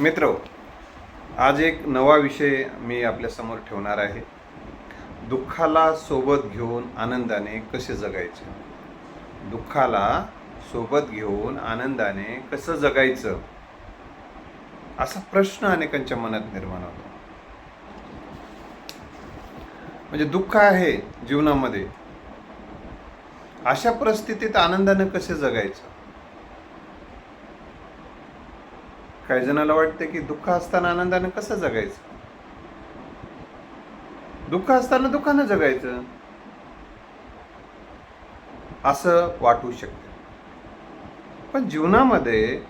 मित्र आज एक नवा विषय मी आपल्यासमोर ठेवणार आहे. दुःखाला सोबत घेऊन आनंदाने कसे जगायचे? दुःखाला सोबत घेऊन आनंदाने कसं जगायचं? असा प्रश्न अनेकांच्या मनात निर्माण होतो. म्हणजे दुःख आहे जीवनामध्ये. अशा परिस्थितीत आनंदाने कसे जगायचं? काही जणाला वाटते की दुःख असताना आनंदानं कसं जगायचं? दुःख असताना दुःखानं जगायचं. असं वाटू शकते. पण जीवनामध्ये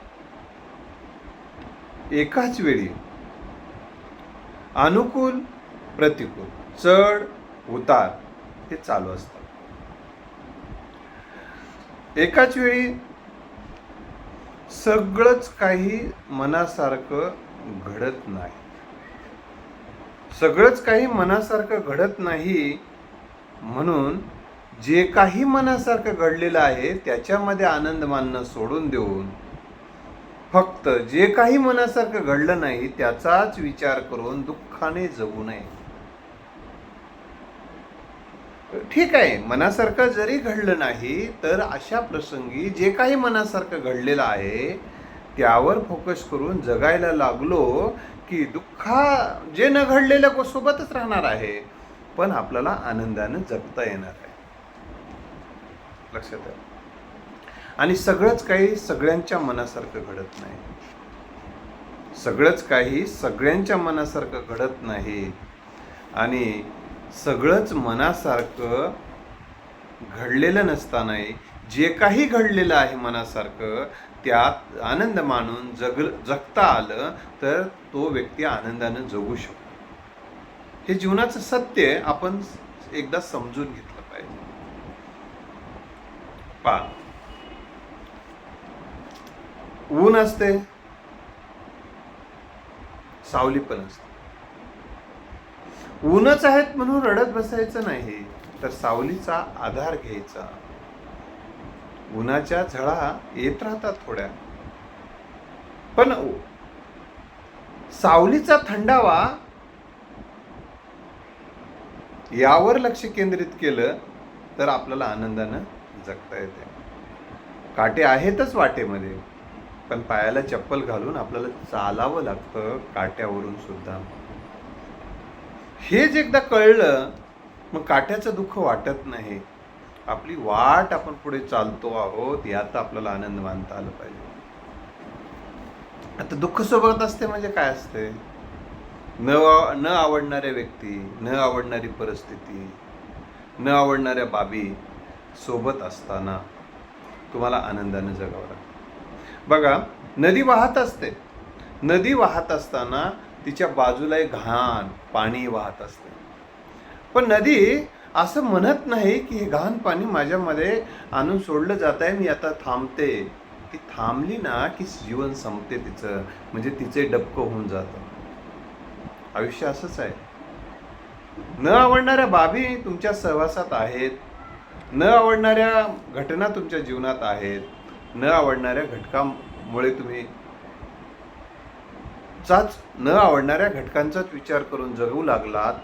एकाच वेळी अनुकूल प्रतिकूल चढ उतार हे चालू असतात एकाच वेळी सगळंच काही मनासारखं घडत नाही. सगळंच काही मनासारखं घडत नाही म्हणून जे काही मनासारखं घडलेलं आहे त्याच्यामध्ये आनंद मानणं सोडून देऊन फक्त जे काही मनासारखं घडलं नाही त्याचाच विचार करून दुःखाने जगू नये. ठीक आहे मनासारखं जरी घडलं नाही तर अशा प्रसंगी जे काही मनासारखं घडलेलं आहे त्यावर फोकस करून जगायला लागलो की दुःखा जे न घडलेल्या सोबतच राहणार आहे पण आपल्याला आनंदानं जगता येणार आहे. लक्षात आहे आणि सगळंच काही सगळ्यांच्या मनासारखं घडत नाही. सगळंच काही सगळ्यांच्या मनासारखं घडत नाही. आणि सगळंच मनासारखं घडलेलं नसतानाही जे काही घडलेलं आहे मनासारखं त्यात आनंद मानून जग जगता आलं तर तो व्यक्ती आनंदानं जगू शकतो. हे जीवनाचं सत्य आपण एकदा समजून घेतलं पाहिजे. पा ऊन असते सावली पण असते. ऊनच आहेत म्हणून रडत बसायचं नाही तर सावलीचा आधार घ्यायचा. उन्हाच्या झळा येत राहतात थोड्या. पण सावलीचा थंडावा यावर लक्ष केंद्रित केलं तर आपल्याला आनंदानं जगता येते. काटे आहेतच वाटेमध्ये पण पायाला चप्पल घालून आपल्याला चालावं लागतं काट्यावरून सुद्धा. हेच एकदा कळलं मग काट्याचं दुःख वाटत नाही. आपली वाट आपण पुढे चालतो आहोत यात आपल्याला आनंद मानता आलं पाहिजे. आता दुःख सोबत असते म्हणजे काय असते? न न आवडणाऱ्या व्यक्ती न आवडणारी परिस्थिती न आवडणाऱ्या बाबी सोबत असताना तुम्हाला आनंदाने जगावं लागतं. बघा नदी वाहत असते. नदी वाहत असताना तिच्या बाजूला एक घाण पाणी वाहत असते. पण नदी असं म्हणत नाही की हे घाण पाणी माझ्यामध्ये आणून सोडलं जात आहे मी आता थांबते. ती थांबली ना की जीवन संपते तिचं. म्हणजे तिचे डबकं होऊन जातं. आयुष्य असंच आहे. न आवडणाऱ्या बाबी तुमच्या सहवासात आहेत. न आवडणाऱ्या घटना तुमच्या जीवनात आहेत. न आवडणाऱ्या घटकामुळे तुम्ही चाच न आवडणाऱ्या घटकांचाच विचार करून जगू लागलात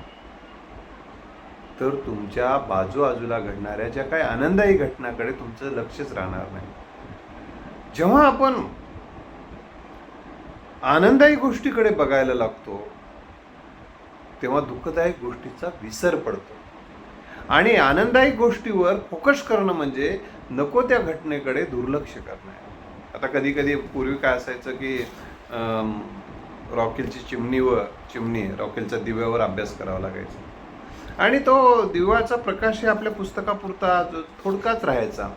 तर तुमच्या बाजूबाजूला घडणाऱ्या ज्या काही आनंददायी घटनाकडे तुमचं लक्षच राहणार नाही. जेव्हा आपण आनंददायी गोष्टीकडे बघायला लागतो तेव्हा दुःखदायक गोष्टीचा विसर पडतो. आणि आनंददायी गोष्टीवर फोकस करणं म्हणजे नको त्या घटनेकडे दुर्लक्ष करणं. आहे आता कधी कधी पूर्वी काय असायचं की रॉकेलची चिमणीवर चिमणी रॉकेलच्या दिव्यावर अभ्यास करावा लागायचा. आणि तो दिव्याचा प्रकाश हे आपल्या पुस्तकापुरता जो थोडकाच राहायचा.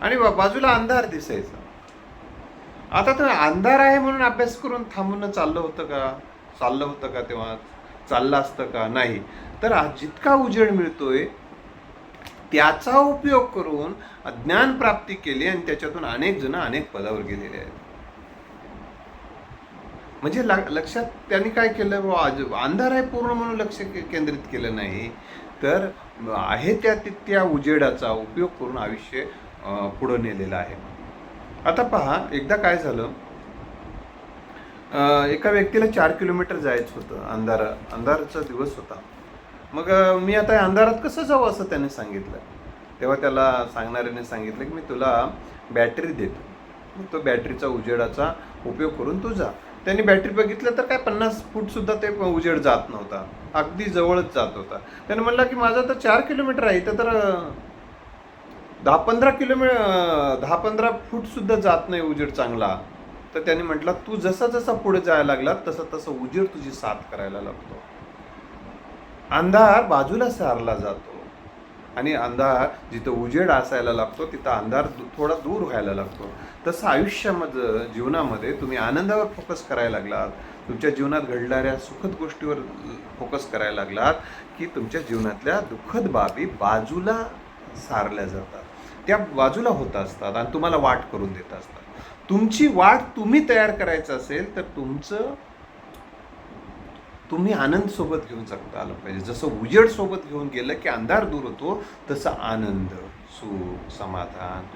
आणि बाजूला अंधार दिसायचा. आता तर अंधार आहे म्हणून अभ्यास करून थांबून चाललं होतं का? चाललं होतं का तेव्हा? चाललं असतं का? नाही. तर आज जितका उजेड मिळतोय त्याचा उपयोग करून ज्ञान प्राप्ती केली आणि त्याच्यातून अनेक जण अनेक पदावर गेलेले आहेत. म्हणजे ला- लक्षात त्यांनी काय केलं बुवा, आज अंधार आहे पूर्ण म्हणून लक्ष केंद्रित केलं नाही. तर आहे त्या त्या उजेडाचा उपयोग करून आयुष्य पुढं नेलेलं आहे. आता पहा एकदा काय झालं? एका व्यक्तीला चार किलोमीटर जायचं होतं. अंधार अंधारचा दिवस होता. मग मी आता अंधारात कसं जाऊ असं त्याने सांगितलं. तेव्हा त्याला सांगणाऱ्याने सांगितलं की मी तुला बॅटरी देतो. तो बॅटरीचा उजेडाचा उपयोग करून तू जा. त्यांनी बॅटरी बघितलं तर काय पन्नास फूटसुद्धा ते उजेड जात नव्हता. अगदी जवळच जात होता. त्याने म्हणला की माझा तर चार किलोमीटर आहे इथं तर दहा पंधरा किलोमीटर दहा पंधरा फूट सुद्धा जात नाही उजेड चांगला. तर त्याने म्हटलं तू जसा जसा पुढे जायला लागला तसा तसा उजेड तुझी साथ करायला लागतो. अंधार बाजूला सारला जातो. आणि अंधार जिथं उजेड असायला लागतो तिथं अंधार दु- थोडा दूर व्हायला लागतो. तसं आयुष्यामध्ये जीवनामध्ये तुम्ही आनंदावर फोकस करायला लागलात. तुमच्या जीवनात घडणाऱ्या सुखद गोष्टीवर फोकस करायला लागलात की तुमच्या जीवनातल्या दुःखद बाबी बाजूला सारल्या जातात. त्या बाजूला होत असतात आणि तुम्हाला वाट करून देत असतात. तुमची वाट तुम्ही तयार करायचं असेल तर तुमचं तुम्ही आनंद सोबत घेऊन जगता आलं पाहिजे. जसं उजेड सोबत घेऊन गेलं की अंधार दूर होतो तसं आनंद सुख समाधान.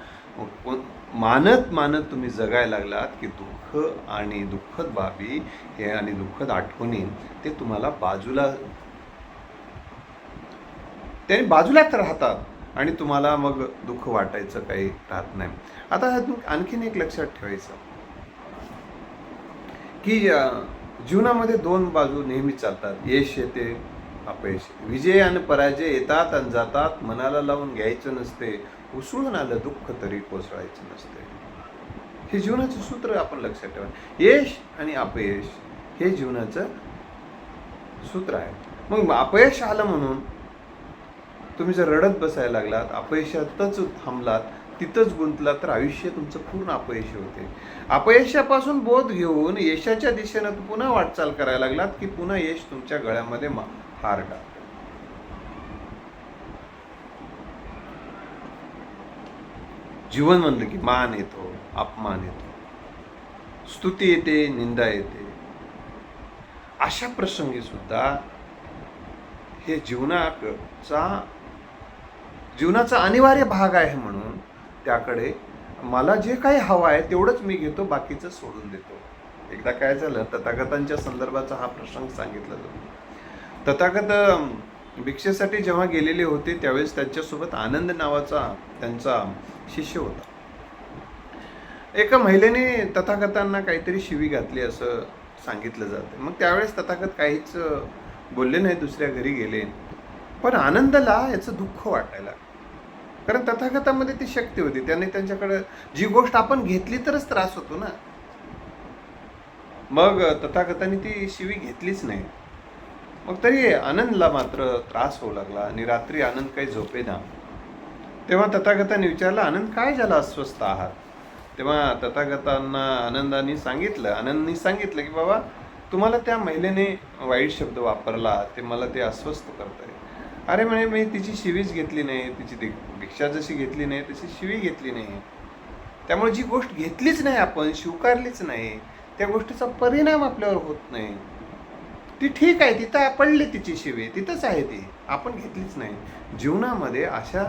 मग कोण- मानत मानत तुम्ही जगायला लागलात की दुःख आणि दुःखद बाबी हे आणि दुःखद आठवणी ते तुम्हाला बाजूला ते बाजूलाच राहतात आणि तुम्हाला मग दुःख वाटायचं काही राहत नाही. आता आणखीन एक लक्षात ठेवायचं. की जीवनामध्ये दोन बाजू नेहमी चालतात. यश येते अपयश विजय आणि पराजय येतात आणि जातात. मनाला लावून घ्यायचं नसते. उसळून आलं दुःख तरी कोसळायचं नसते. हे जीवनाचं सूत्र आपण लक्षात ठेवा. यश आणि अपयश हे जीवनाचं सूत्र आहे. मग अपयश आलं म्हणून तुम्ही जर रडत बसायला लागलात अपयशातच थांबलात तिथंच गुंतला तर आयुष्य तुमचं पूर्ण अपयशी होते. अपयशापासून बोध घेऊन यशाच्या दिशेनं पुन्हा वाटचाल करायला लागलात की पुन्हा यश तुमच्या गळ्यामध्ये हार टाकतं. जीवन म्हणलं की मान येतो अपमान येतो. स्तुती येते निंदा येते. अशा प्रसंगी सुद्धा हे जीवनाचा जीवनाचा अनिवार्य भाग आहे म्हणून त्याकडे मला जे काही हवं आहे तेवढंच मी घेतो बाकीचं सोडून देतो. एकदा काय झालं तथागतांच्या संदर्भाचा हा प्रसंग सांगितला जातो. तथागत भिक्षेसाठी जेव्हा गेलेले होते त्यावेळेस त्यांच्यासोबत आनंद नावाचा त्यांचा शिष्य होता. एका महिलेने तथागतांना काहीतरी शिवी घातली असं सांगितलं जातं. मग त्यावेळेस तथागत काहीच बोलले नाही दुसऱ्या घरी गेले. पण आनंदला याचं दुःख वाटायला लागतं कारण तथागतामध्ये ती शक्ती होती. त्याने त्यांच्याकडे जी गोष्ट आपण घेतली तरच त्रास होतो ना. मग तथागताने ती शिवी घेतलीच नाही. मग तरी आनंदला मात्र त्रास होऊ लागला आणि रात्री आनंद काही झोपेना. तेव्हा तथागताने विचारलं आनंद काय झाला अस्वस्थ आहात तेव्हा तथागतांना आनंदाने सांगितलं आनंदनी सांगितलं की बाबा तुम्हाला त्या महिलेने वाईट शब्द वापरला ते मला ते अस्वस्थ करत आहे अरे म्हणे मी तिची शिवीच घेतली नाही तिची शिक्षा भिक्षा जशी घेतली नाही तशी शिवी घेतली नाही. त्यामुळे जी गोष्ट घेतलीच नाही आपण स्वीकारलीच नाही त्या गोष्टीचा परिणाम आपल्यावर होत नाही. ती ठीक आहे तिथं पडली तिची शिवी तिथंच आहे ती. आपण घेतलीच नाही. जीवनामध्ये अशा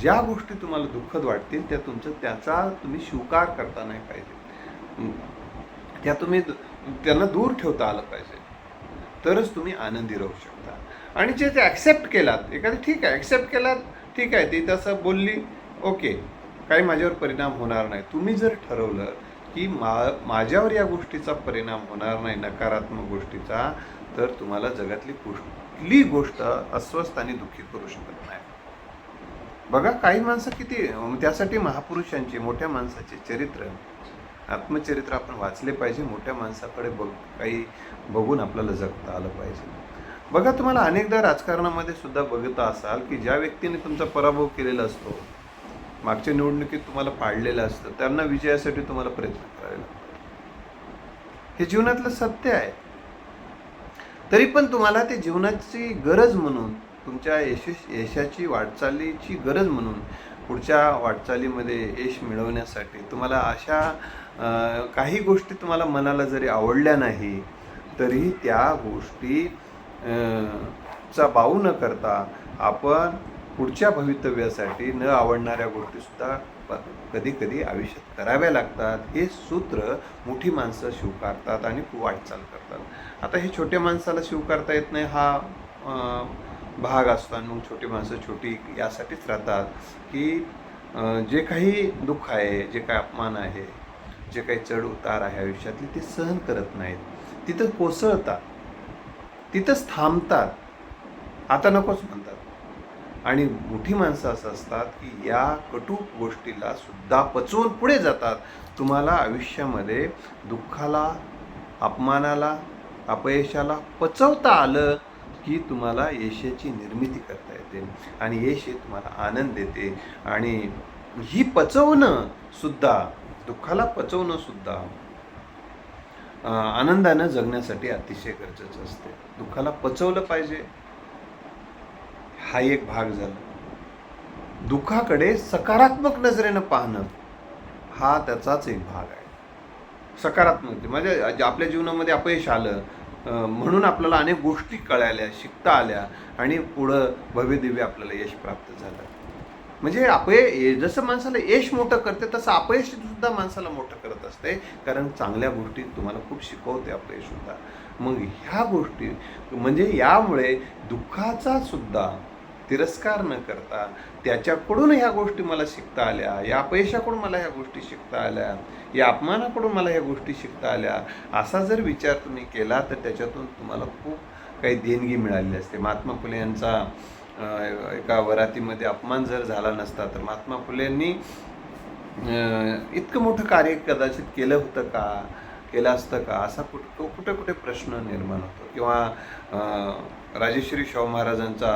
ज्या गोष्टी तुम्हाला दुःखद वाटतील त्या तुमचं त्याचा तुम्ही स्वीकार करता नाही पाहिजे. त्या तुम्ही त्यांना दूर ठेवता आलं पाहिजे. तरच तुम्ही आनंदी राहू शकता. आणि जे ते ॲक्सेप्ट केलात एखादी ठीक आहे ॲक्सेप्ट केलात ठीक आहे ती तसं बोलली ओके. काही माझ्यावर परिणाम होणार नाही. तुम्ही जर ठरवलं की मा माझ्यावर या गोष्टीचा परिणाम होणार नाही नकारात्मक गोष्टीचा तर तुम्हाला जगातली कुठली गोष्ट अस्वस्थ आणि दुःखी करू शकत नाही. बघा काही माणसं किती त्यासाठी महापुरुषांची मोठ्या माणसाचे चरित्र आत्मचरित्र आपण वाचले पाहिजे मोठ्या माणसाकडे बघ काही बघून आपल्याला जगता आलं पाहिजे. बघा तुम्हाला अनेकदा राजकारणामध्ये सुद्धा बघता असाल की ज्या व्यक्तीने तुमचा पराभव केलेला असतो मागच्या निवडणुकीत तुम्हाला पाडलेलं असतं त्यांना विजयासाठी तुम्हाला प्रयत्न करावे लागतात. हे जीवनातलं सत्य आहे. तरी पण तुम्हाला ते जीवनाची गरज म्हणून तुमच्या यशस् यशाची वाटचालीची गरज म्हणून पुढच्या वाटचालीमध्ये यश मिळवण्यासाठी तुम्हाला अशा काही गोष्टी तुम्हाला मनाला जरी आवडल्या नाही तरी त्या गोष्टी चा बाऊ न करता आपण पुढच्या भवितव्यासाठी न आवडणाऱ्या गोष्टीसुद्धा कधी कधी आयुष्यात कराव्या लागतात. हे सूत्र मोठी माणसं स्वीकारतात आणि वाटचाल करतात. आता हे छोट्या माणसाला स्वीकारता येत नाही हा भाग असतो आणि मग छोटी माणसं छोटी यासाठीच राहतात की जे काही दुःख आहे जे काही अपमान आहे जे काही चढ उतार आहे आयुष्यातली ते सहन करत नाहीत. तिथं कोसळतात. तिथंच थांबतात. आता नकोच म्हणतात. आणि मोठी माणसं असं असतात की या कटू गोष्टीला सुद्धा पचवून पुढे जातात. तुम्हाला आयुष्यामध्ये दुःखाला अपमानाला अपयशाला पचवता आलं की तुम्हाला यशाची निर्मिती करता येते. आणि यश हे तुम्हाला आनंद देते. आणि ही पचवणं सुद्धा दुःखाला पचवणं सुद्धा आनंदानं जगण्यासाठी अतिशय गरजेचं असते. दुःखाला पचवलं पाहिजे. हा एक भाग झाला. दुःखाकडे सकारात्मक नजरेनं पाहणं हा त्याचाच एक भाग आहे. सकारात्मक म्हणजे आपल्या जीवनामध्ये अपयश आलं म्हणून आपल्याला अनेक गोष्टी कळाल्या शिकता आल्या आणि पुढं भव्यदिव्य आपल्याला यश प्राप्त झालं. म्हणजे अपय जसं माणसाला यश मोठं करते तसं अपयश सुद्धा माणसाला मोठं करत असते. कारण चांगल्या गोष्टी तुम्हाला खूप शिकवते अपयश सुद्धा मग ह्या गोष्टी म्हणजे यामुळे दुःखाचा सुद्धा तिरस्कार न करता त्याच्याकडून ह्या गोष्टी मला शिकता आल्या या अपयशाकडून मला ह्या गोष्टी शिकता आल्या या अपमानाकडून मला ह्या गोष्टी शिकता आल्या असा जर विचार तुम्ही केला तर त्याच्यातून तुम्हाला खूप काही देणगी मिळालेली असते. महात्मा फुले यांचा एका वरातीमध्ये अपमान जर झाला नसता तर महात्मा फुलेंनी इतकं मोठं कार्य कदाचित केलं होतं का? केलं असतं का? असा कुठं कुठे कुठे प्रश्न निर्माण होतो. किंवा राजेश्री शाहू महाराजांचा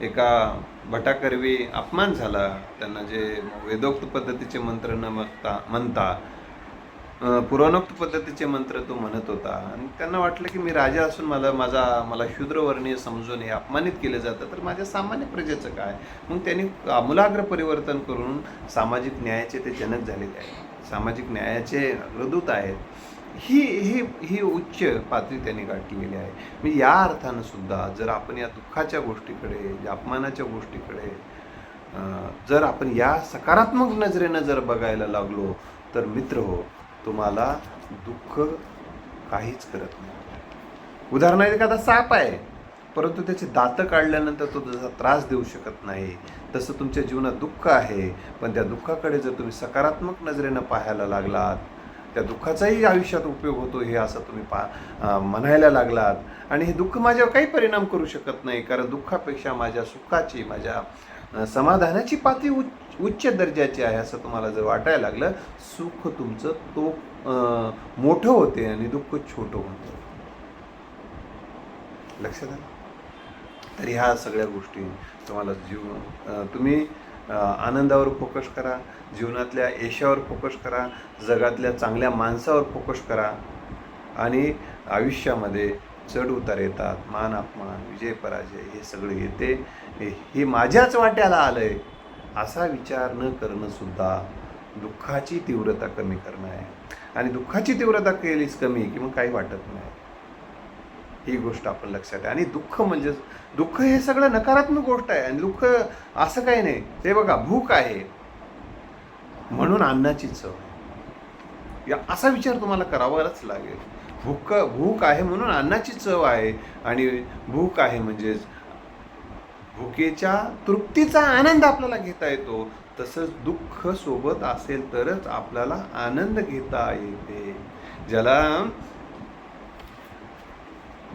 एका भटाकरवी अपमान झाला. त्यांना जे वेदोक्त पद्धतीचे मंत्र न म्हणता म्हणता पुराणोक्त पद्धतीचे मंत्र तो म्हणत होता. आणि त्यांना वाटलं की मी राजा असून मला माझा मला शूद्रवर्णीय समजून हे अपमानित केलं जातं तर माझ्या सामान्य प्रजेचं काय? मग त्यांनी आमूलाग्र परिवर्तन करून सामाजिक न्यायाचे ते जनक झालेले आहेत सामाजिक न्यायाचे अग्रदूत आहेत. ही ही ही उच्च पातळी त्यांनी गाठलेली आहे. मी या अर्थानं सुद्धा जर आपण या दुःखाच्या गोष्टीकडे या अपमानाच्या गोष्टीकडे जर आपण या सकारात्मक नजरेनं जर बघायला लागलो तर मित्र हो तुम्हाला दुःख काहीच करत नाही. उदाहरणार्थ एखादा साप आहे. परंतु त्याचे दातं काढल्यानंतर तो जसा त्रास देऊ शकत नाही. तसं तुमच्या जीवनात दुःख आहे पण त्या दुःखाकडे जर तुम्ही सकारात्मक नजरेनं पाहायला लागलात त्या दुःखाचाही आयुष्यात उपयोग होतो हे असं तुम्ही पा म्हणायला लागलात. आणि हे दुःख माझ्यावर काही परिणाम करू शकत नाही कारण दुःखापेक्षा माझ्या सुखाची माझ्या समाधानाची पातळी उच्च उच्च दर्जाची आहे असं तुम्हाला जर वाटायला लागलं सुख तुमचं तो मोठं होते आणि दुःख छोटं होतं. लक्षात आलं? तर ह्या सगळ्या गोष्टी तुम्हाला जीव तुम्ही आनंदावर फोकस करा जीवनातल्या यशावर फोकस करा जगातल्या चांगल्या माणसावर फोकस करा आणि आयुष्यामध्ये चढ उतार येतात मान अपमान विजय पराजय हे सगळं येते. हे- माझ्याच वाट्याला आलं आहे असा विचार न करणं सुद्धा दुःखाची तीव्रता कमी करणं आहे. आणि दुःखाची तीव्रता केलीच कमी की मग काही वाटत नाही. ही गोष्ट आपण लक्षात आहे. आणि दुःख म्हणजे दुःख हे सगळं नकारात्मक गोष्ट आहे. आणि दुःख असं काही नाही. ते बघा भूक आहे. म्हणून अन्नाची चव या असा विचार तुम्हाला करावाच लागेल. भूक भूक आहे म्हणून अन्नाची चव आहे. आणि भूक आहे म्हणजेच भुकेच्या तृप्तीचा आनंद आपल्याला घेता येतो. तसंच दुःख सोबत असेल तरच आपल्याला आनंद घेता येते. ज्याला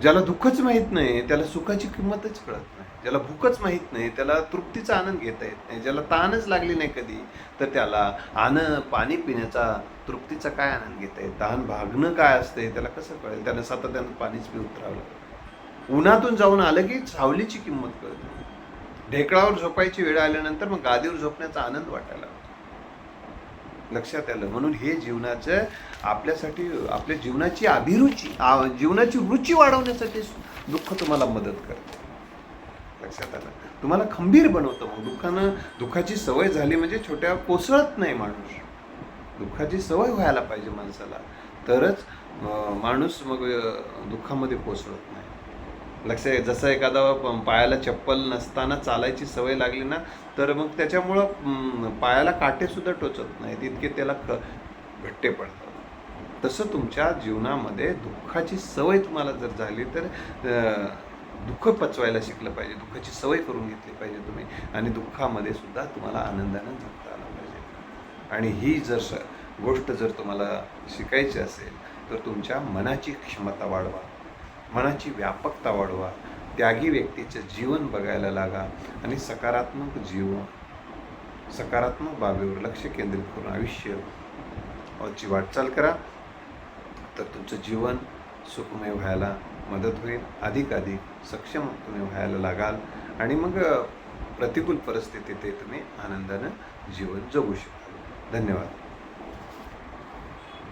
ज्याला दुःखच माहीत नाही त्याला सुखाची किंमतच कळत नाही. ज्याला भूकच माहीत नाही त्याला तृप्तीचा आनंद घेता येत नाही ज्याला ताणच लागली नाही कधी तर त्याला आनंद पाणी पिण्याचा तृप्तीचा काय आनंद घेता येत? तहान भागणं काय असते त्याला कसं कळेल? त्याला सातत्यानं पाणीच पिऊन उतरावं उन्हातून जाऊन आलं की सावलीची किंमत कळते. ढेकळावर झोपायची वेळ आल्यानंतर मग गादीवर झोपण्याचा आनंद वाटायला लक्षात आलं? म्हणून हे जीवनाचं आपल्यासाठी आपल्या जीवनाची अभिरुची आ- जीवनाची रुची वाढवण्यासाठी दुःख तुम्हाला मदत करते. लक्षात आलं. तुम्हाला खंबीर बनवतं मग. दुःखानं दुःखाची सवय झाली म्हणजे छोट्या कोसळत नाही माणूस. दुःखाची सवय व्हायला पाहिजे माणसाला. तरच माणूस मग दुःखामध्ये कोसळत नाही. लक्ष जसं एखादा पायाला चप्पल नसताना चालायची सवय लागली ना तर मग त्याच्यामुळं पायाला काटेसुद्धा टोचत नाहीत इतके त्याला क घट्टे पडतात. तसं तुमच्या जीवनामध्ये दुःखाची सवय तुम्हाला जर झाली तर दुःख पचवायला शिकलं पाहिजे दुःखाची सवय करून घेतली पाहिजे तुम्ही. आणि दुःखामध्ये सुद्धा तुम्हाला आनंदानं जगता आलं पाहिजे. आणि ही जर स गोष्ट जर तुम्हाला शिकायची असेल तर तुमच्या मनाची क्षमता वाढवा. मनाची व्यापकता वाढवा. त्यागी व्यक्तीचं जीवन बघायला लागा आणि सकारात्मक जीवन सकारात्मक बाबीवर लक्ष केंद्रित करून आयुष्य ची वाटचाल करा. तर तुमचं जीवन सुखमय व्हायला मदत होईल. अधिकाधिक सक्षम तुम्ही व्हायला लागाल. आणि मग प्रतिकूल परिस्थितीत तुम्ही आनंदानं जीवन जगू शकाल. धन्यवाद.